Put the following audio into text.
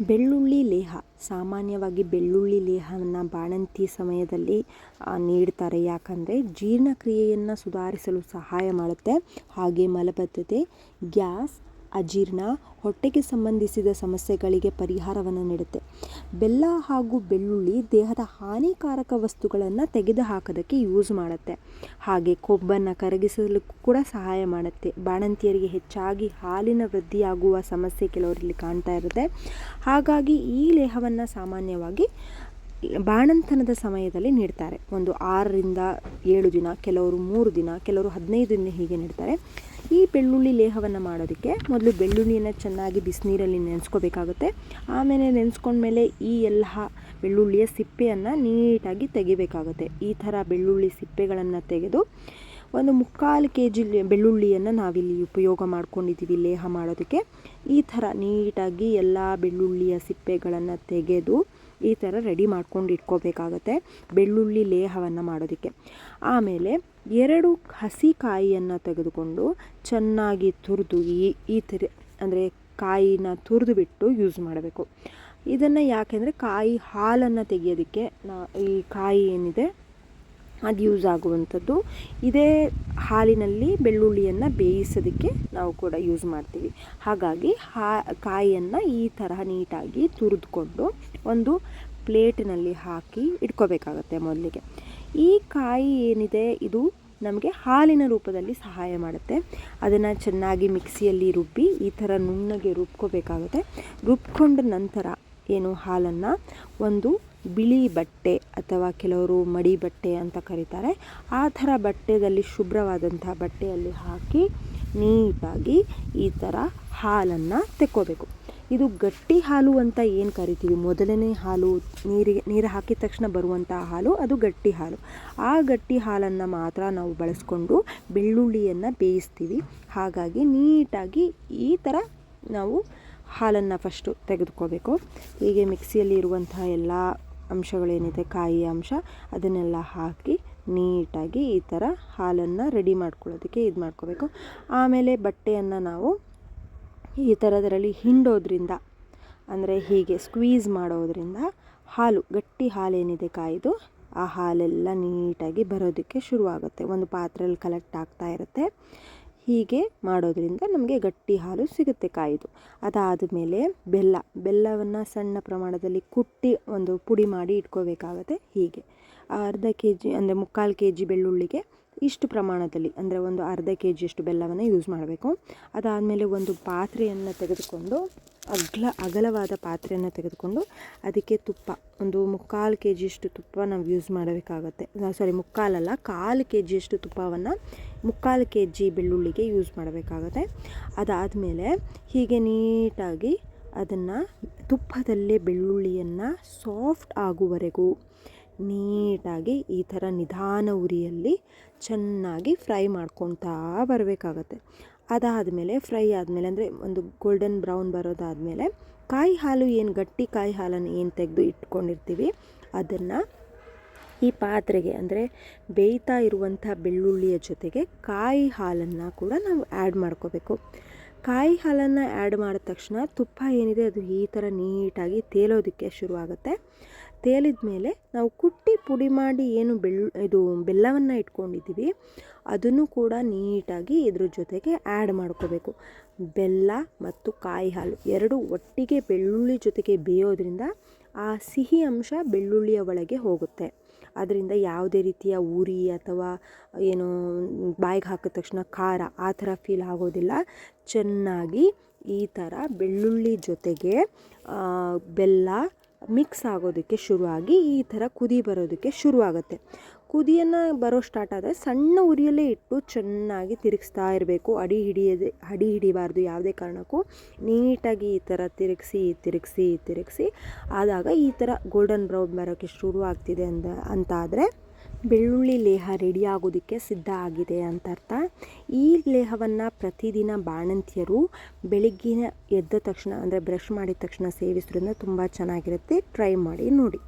ಬೆಳ್ಳುಳ್ಳಿ ಲೇಹ. ಸಾಮಾನ್ಯವಾಗಿ ಬೆಳ್ಳುಳ್ಳಿ ಲೇಹವನ್ನು ಬಾಣಂತಿ ಸಮಯದಲ್ಲಿ ನೀಡ್ತಾರೆ. ಯಾಕಂದರೆ ಜೀರ್ಣಕ್ರಿಯೆಯನ್ನು ಸುಧಾರಿಸಲು ಸಹಾಯ ಮಾಡುತ್ತೆ. ಹಾಗೆ ಮಲಬದ್ಧತೆ, ಗ್ಯಾಸ್ ಅಜೀರ್ಣ ಹೊಟ್ಟೆಗೆ ಸಂಬಂಧಿಸಿದ ಸಮಸ್ಯೆಗಳಿಗೆ ಪರಿಹಾರವನ್ನು ನೀಡುತ್ತೆ. ಬೆಲ್ಲ ಹಾಗೂ ಬೆಳ್ಳುಳ್ಳಿ ದೇಹದ ಹಾನಿಕಾರಕ ವಸ್ತುಗಳನ್ನು ತೆಗೆದುಹಾಕೋದಕ್ಕೆ ಯೂಸ್ ಮಾಡುತ್ತೆ. ಹಾಗೆ ಕೊಬ್ಬನ್ನು ಕರಗಿಸಲು ಕೂಡ ಸಹಾಯ ಮಾಡುತ್ತೆ. ಬಾಣಂತಿಯರಿಗೆ ಹೆಚ್ಚಾಗಿ ಹಾಲಿನ ವೃದ್ಧಿಯಾಗುವ ಸಮಸ್ಯೆ ಕೆಲವರಲ್ಲಿ ಕಾಣ್ತಾ ಇರುತ್ತೆ. ಹಾಗಾಗಿ ಈ ಲೇಹವನ್ನು ಸಾಮಾನ್ಯವಾಗಿ ಬಾಣಂತನದ ಸಮಯದಲ್ಲಿ ನೀಡ್ತಾರೆ. ಒಂದು ಆರರಿಂದ ಏಳು ದಿನ, ಕೆಲವರು ಮೂರು ದಿನ, ಕೆಲವರು ಹದಿನೈದು ದಿನ ಹೀಗೆ ನೀಡ್ತಾರೆ. ಈ ಬೆಳ್ಳುಳ್ಳಿ ಲೇಹವನ್ನು ಮಾಡೋದಕ್ಕೆ ಮೊದಲು ಬೆಳ್ಳುಳ್ಳಿಯನ್ನು ಚೆನ್ನಾಗಿ ಬಿಸಿನೀರಲ್ಲಿ ನೆನೆಸ್ಕೋಬೇಕಾಗುತ್ತೆ. ಆಮೇಲೆ ನೆನೆಸ್ಕೊಂಡ್ಮೇಲೆ ಈ ಎಲ್ಲ ಬೆಳ್ಳುಳ್ಳಿಯ ಸಿಪ್ಪೆಯನ್ನು ನೀಟಾಗಿ ತೆಗಿಬೇಕಾಗುತ್ತೆ. ಈ ಥರ ಬೆಳ್ಳುಳ್ಳಿ ಸಿಪ್ಪೆಗಳನ್ನು ತೆಗೆದು ಒಂದು ಮುಕ್ಕಾಲು ಕೆ ಜಿ ಬೆಳ್ಳುಳ್ಳಿಯನ್ನು ನಾವಿಲ್ಲಿ ಉಪಯೋಗ ಮಾಡ್ಕೊಂಡಿದ್ದೀವಿ ಲೇಹ ಮಾಡೋದಕ್ಕೆ. ಈ ಥರ ನೀಟಾಗಿ ಎಲ್ಲ ಬೆಳ್ಳುಳ್ಳಿಯ ಸಿಪ್ಪೆಗಳನ್ನು ತೆಗೆದು ಈ ಥರ ರೆಡಿ ಮಾಡ್ಕೊಂಡು ಇಟ್ಕೋಬೇಕಾಗತ್ತೆ ಬೆಳ್ಳುಳ್ಳಿ ಲೇಹವನ್ನು ಮಾಡೋದಕ್ಕೆ. ಆಮೇಲೆ ಎರಡು ಹಸಿ ಕಾಯಿಯನ್ನು ತೆಗೆದುಕೊಂಡು ಚೆನ್ನಾಗಿ ತುರಿದು ಈ ಈ ಥರ ಅಂದರೆ ಕಾಯಿನ ತುರಿದು ಬಿಟ್ಟು ಯೂಸ್ ಮಾಡಬೇಕು. ಇದನ್ನು ಯಾಕೆಂದರೆ ಕಾಯಿ ಹಾಲನ್ನು ತೆಗೆಯೋದಕ್ಕೆ ನಾ ಈ ಕಾಯಿ ಏನಿದೆ ಅದು ಯೂಸ್ ಆಗುವಂಥದ್ದು. ಇದೇ ಹಾಲಿನಲ್ಲಿ ಬೆಳ್ಳುಳ್ಳಿಯನ್ನು ಬೇಯಿಸೋದಕ್ಕೆ ನಾವು ಕೂಡ ಯೂಸ್ ಮಾಡ್ತೀವಿ. ಹಾಗಾಗಿ ಹಾ ಕಾಯಿಯನ್ನು ಈ ತರಹ ನೀಟಾಗಿ ತುರಿದುಕೊಂಡು ಒಂದು ಪ್ಲೇಟಿನಲ್ಲಿ ಹಾಕಿ ಇಟ್ಕೋಬೇಕಾಗತ್ತೆ ಮೊದಲಿಗೆ. ಈ ಕಾಯಿ ಏನಿದೆ, ಇದು ನಮಗೆ ಹಾಲಿನ ರೂಪದಲ್ಲಿ ಸಹಾಯ ಮಾಡುತ್ತೆ. ಅದನ್ನು ಚೆನ್ನಾಗಿ ಮಿಕ್ಸಿಯಲ್ಲಿ ರುಬ್ಬಿ ಈ ಥರ ನುಣ್ಣಗೆ ರುಬ್ಕೋಬೇಕಾಗುತ್ತೆ. ರುಬ್ಕೊಂಡ ನಂತರ ಏನು ಹಾಲನ್ನು ಒಂದು ಬಿಳಿ ಬಟ್ಟೆ ಅಥವಾ ಕೆಲವರು ಮಡಿ ಬಟ್ಟೆ ಅಂತ ಕರೀತಾರೆ, ಆ ಥರ ಬಟ್ಟೆಯಲ್ಲಿ ಶುಭ್ರವಾದಂಥ ಬಟ್ಟೆಯಲ್ಲಿ ಹಾಕಿ ನೀಟಾಗಿ ಈ ಥರ ಹಾಲನ್ನು ತೆಕ್ಕೋಬೇಕು. ಇದು ಗಟ್ಟಿ ಹಾಲು ಅಂತ ಏನು ಕರಿತೀವಿ? ಮೊದಲನೇ ಹಾಲು ನೀರಿಗೆ, ನೀರು ಹಾಕಿದ ತಕ್ಷಣ ಬರುವಂಥ ಹಾಲು, ಅದು ಗಟ್ಟಿ ಹಾಲು. ಆ ಗಟ್ಟಿ ಹಾಲನ್ನು ಮಾತ್ರ ನಾವು ಬಳಸ್ಕೊಂಡು ಬೆಳ್ಳುಳ್ಳಿಯನ್ನು ಬೇಯಿಸ್ತೀವಿ. ಹಾಗಾಗಿ ನೀಟಾಗಿ ಈ ಥರ ನಾವು ಹಾಲನ್ನು ಫಸ್ಟು ತೆಗೆದುಕೋಬೇಕು. ಹೀಗೆ ಮಿಕ್ಸಿಯಲ್ಲಿ ಇರುವಂತಹ ಎಲ್ಲ ಅಂಶಗಳೇನಿದೆ, ಕಾಯಿ ಅಂಶ, ಅದನ್ನೆಲ್ಲ ಹಾಕಿ ನೀಟಾಗಿ ಈ ಥರ ಹಾಲನ್ನು ರೆಡಿ ಮಾಡ್ಕೊಳ್ಳೋದಕ್ಕೆ ಇದು ಮಾಡ್ಕೋಬೇಕು ಆಮೇಲೆ ಬಟ್ಟೆಯನ್ನು ನಾವು ಈ ಥರದರಲ್ಲಿ ಹಿಂಡೋದ್ರಿಂದ, ಅಂದರೆ ಹೀಗೆ ಸ್ಕ್ವೀಸ್ ಮಾಡೋದ್ರಿಂದ ಹಾಲು, ಗಟ್ಟಿ ಹಾಲೇನಿದೆ ಕಾಯ್ದು, ಆ ಹಾಲೆಲ್ಲ ನೀಟಾಗಿ ಬರೋದಕ್ಕೆ ಶುರುವಾಗುತ್ತೆ. ಒಂದು ಪಾತ್ರೆಯಲ್ಲಿ ಕಲೆಕ್ಟ್ ಆಗ್ತಾ ಇರುತ್ತೆ. ಹೀಗೆ ಮಾಡೋದ್ರಿಂದ ನಮಗೆ ಗಟ್ಟಿ ಹಾಲು ಸಿಗುತ್ತೆ ಕಾಯ್ದು. ಅದಾದ ಮೇಲೆ ಬೆಲ್ಲ, ಬೆಲ್ಲವನ್ನು ಸಣ್ಣ ಪ್ರಮಾಣದಲ್ಲಿ ಕುಟ್ಟಿ ಒಂದು ಪುಡಿ ಮಾಡಿ ಇಟ್ಕೋಬೇಕಾಗತ್ತೆ ಹೀಗೆ. ಅರ್ಧ ಕೆ ಜಿ ಅಂದರೆ ಮುಕ್ಕಾಲು ಕೆ ಜಿ ಬೆಳ್ಳುಳ್ಳಿಗೆ ಇಷ್ಟು ಪ್ರಮಾಣದಲ್ಲಿ, ಅಂದರೆ ಒಂದು ಅರ್ಧ ಕೆ ಜಿಯಷ್ಟು ಬೆಲ್ಲವನ್ನು ಯೂಸ್ ಮಾಡಬೇಕು. ಅದಾದಮೇಲೆ ಒಂದು ಪಾತ್ರೆಯನ್ನು ತೆಗೆದುಕೊಂಡು, ಅಗ್ಲ, ಅಗಲವಾದ ಪಾತ್ರೆಯನ್ನು ತೆಗೆದುಕೊಂಡು, ಅದಕ್ಕೆ ತುಪ್ಪ, ಒಂದು ಮುಕ್ಕಾಲು ಕೆ ಜಿಯಷ್ಟು ತುಪ್ಪ ನಾವು ಯೂಸ್ ಮಾಡಬೇಕಾಗತ್ತೆ. ಸಾರಿ ಮುಕ್ಕಾಲಲ್ಲ, ಕಾಲು ಕೆ ಜಿಯಷ್ಟು ತುಪ್ಪವನ್ನು ಮುಕ್ಕಾಲು ಕೆ ಜಿ ಬೆಳ್ಳುಳ್ಳಿಗೆ ಯೂಸ್ ಮಾಡಬೇಕಾಗತ್ತೆ. ಅದಾದಮೇಲೆ ಹೀಗೆ ನೀಟಾಗಿ ಅದನ್ನು ತುಪ್ಪದಲ್ಲೇ ಬೆಳ್ಳುಳ್ಳಿಯನ್ನು ಸಾಫ್ಟ್ ಆಗುವವರೆಗೂ ನೀಟಾಗಿ ಈ ಥರ ನಿಧಾನ ಉರಿಯಲ್ಲಿ ಚೆನ್ನಾಗಿ ಫ್ರೈ ಮಾಡ್ಕೊತಾ ಬರಬೇಕಾಗತ್ತೆ. ಅದಾದಮೇಲೆ ಫ್ರೈ ಆದಮೇಲೆ ಅಂದರೆ ಒಂದು ಗೋಲ್ಡನ್ ಬ್ರೌನ್ ಬರೋದಾದಮೇಲೆ ಕಾಯಿ ಹಾಲು ಏನು ಗಟ್ಟಿ ಕಾಯಿ ಹಾಲನ್ನು ಏನು ತೆಗೆದು ಇಟ್ಕೊಂಡಿರ್ತೀವಿ, ಅದನ್ನು ಈ ಪಾತ್ರೆಗೆ ಅಂದರೆ ಬೇಯ್ತಾ ಇರುವಂಥ ಬೆಳ್ಳುಳ್ಳಿಯ ಜೊತೆಗೆ ಕಾಯಿ ಹಾಲನ್ನು ಕೂಡ ನಾವು ಆ್ಯಡ್ ಮಾಡ್ಕೋಬೇಕು. ಕಾಯಿ ಹಾಲನ್ನು ಆ್ಯಡ್ ಮಾಡಿದ ತಕ್ಷಣ ತುಪ್ಪ ಏನಿದೆ ಅದು ಈ ಥರ ನೀಟಾಗಿ ತೇಲೋದಕ್ಕೆ ಶುರುವಾಗುತ್ತೆ. ತೇಲಿದ ಮೇಲೆ ನಾವು ಕುಟ್ಟಿ ಪುಡಿ ಮಾಡಿ ಏನು ಬೆಳ್ ಇದು ಬೆಲ್ಲವನ್ನು ಇಟ್ಕೊಂಡಿದ್ದೀವಿ, ಅದನ್ನು ಕೂಡ ನೀಟಾಗಿ ಇದ್ರ ಜೊತೆಗೆ ಆ್ಯಡ್ ಮಾಡ್ಕೋಬೇಕು. ಬೆಲ್ಲ ಮತ್ತು ಕಾಯಿ ಹಾಲು ಎರಡು ಒಟ್ಟಿಗೆ ಬೆಳ್ಳುಳ್ಳಿ ಜೊತೆಗೆ ಬೇಯೋದ್ರಿಂದ ಆ ಸಿಹಿ ಅಂಶ ಬೆಳ್ಳುಳ್ಳಿಯ ಒಳಗೆ ಹೋಗುತ್ತೆ. ಅದರಿಂದ ಯಾವುದೇ ರೀತಿಯ ಉರಿ ಅಥವಾ ಏನು ಬಾಯಿಗೆ ಹಾಕಿದ ತಕ್ಷಣ ಖಾರ ಆ ಥರ ಫೀಲ್ ಆಗೋದಿಲ್ಲ. ಚೆನ್ನಾಗಿ ಈ ಥರ ಬೆಳ್ಳುಳ್ಳಿ ಜೊತೆಗೆ ಬೆಲ್ಲ ಮಿಕ್ಸ್ ಆಗೋದಕ್ಕೆ ಶುರುವಾಗಿ ಈ ಥರ ಕುದಿ ಬರೋದಕ್ಕೆ ಶುರುವಾಗುತ್ತೆ. ಕುದಿಯನ್ನು ಬರೋ ಸ್ಟಾರ್ಟ್ ಆದರೆ ಸಣ್ಣ ಉರಿಯಲ್ಲೇ ಇಟ್ಟು ಚೆನ್ನಾಗಿ ತಿರುಗಿಸ್ತಾ ಇರಬೇಕು. ಅಡಿ ಹಿಡಿಯದೆ, ಅಡಿ ಹಿಡಿಬಾರ್ದು ಯಾವುದೇ ಕಾರಣಕ್ಕೂ. ನೀಟಾಗಿ ಈ ಥರ ತಿರುಗಿಸಿ ತಿರುಗಿಸಿ ತಿರುಗಿಸಿ ಆದಾಗ ಈ ಥರ ಗೋಲ್ಡನ್ ಬ್ರೌನ್ ಬರೋಕ್ಕೆ ಶುರು ಆಗ್ತಿದೆ ಅಂತ ಅಂತಾದರೆ ಬೆಳ್ಳುಳ್ಳಿ ಲೇಹ ರೆಡಿ ಆಗೋದಕ್ಕೆ ಸಿದ್ಧ ಆಗಿದೆ ಅಂತ ಅರ್ಥ ಈ ಲೇಹವನ್ನು ಪ್ರತಿದಿನ ಬಾಣಂತಿಯರು ಬೆಳಿಗ್ಗಿನ ಎದ್ದ ತಕ್ಷಣ, ಅಂದರೆ ಬ್ರಷ್ ಮಾಡಿದ ತಕ್ಷಣ ಸೇವಿಸೋದ್ರಿಂದ ತುಂಬ ಚೆನ್ನಾಗಿರುತ್ತೆ. ಟ್ರೈ ಮಾಡಿ ನೋಡಿ.